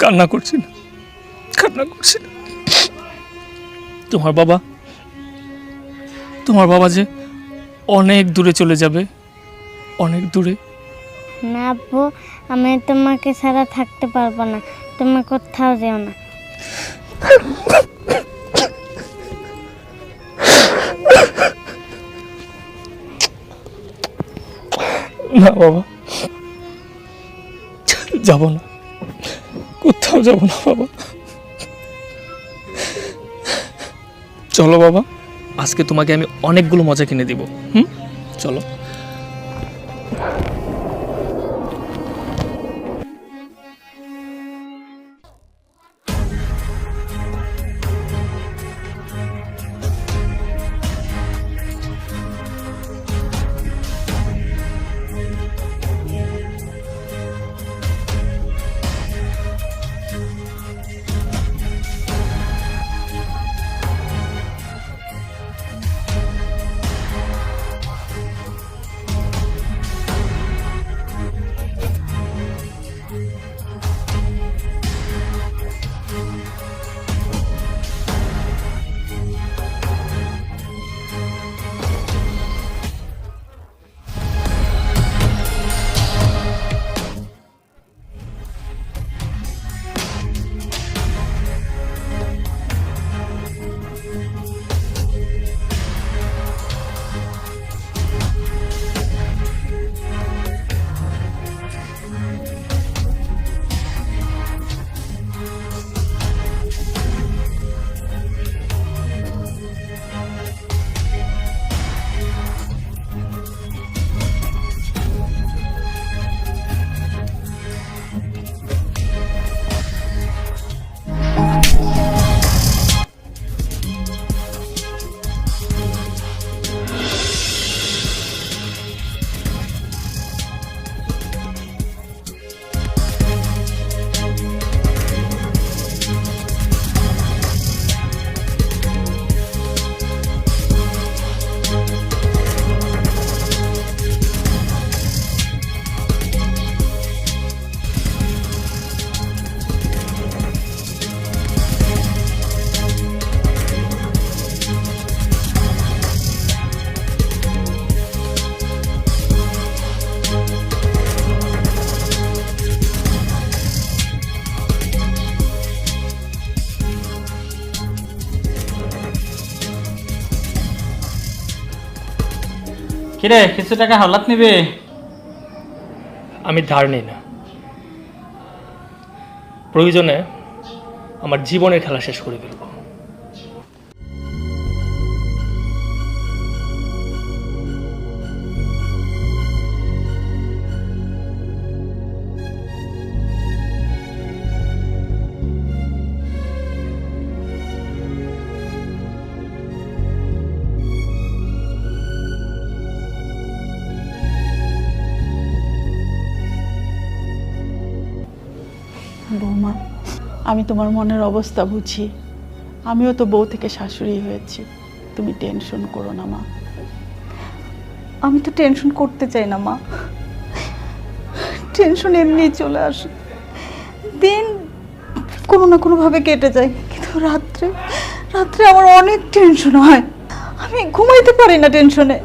কান্না করছি না কান্না করছি না তোমার বাবা তোমার বাবা যে অনেক দূরে চলে যাবে অনেক দূরে। না আব্বু আমি তোমাকে ছাড়া থাকতে পারব না। তুমি কোথাও যেও না। না বাবা যাব না। কোথাও যাব না, বাবা। চলো, বাবা। আজকে তোমাকে আমি অনেকগুলো মজা কিনে দিব। হুম? চলো। কিরে, কিছু টাকা হাওলাত নিবে? আমি ধার নিই না। প্রয়োজনে আমার জীবনের খেলা শেষ করে ফেলব। বৌমা, আমি তোমার মনের অবস্থা বুঝি। আমিও তো বউ থেকে শাশুড়ি হয়েছি। তুমি টেনশন করো না, মা। আমি তো টেনশন করতে চাই না, মা। টেনশন এমনি চলে আসে। দিন কোনো না কোনোভাবে কেটে যায়, কিন্তু রাত্রে রাত্রে আমার অনেক টেনশন হয়। আমি ঘুমাইতে পারি না টেনশনে।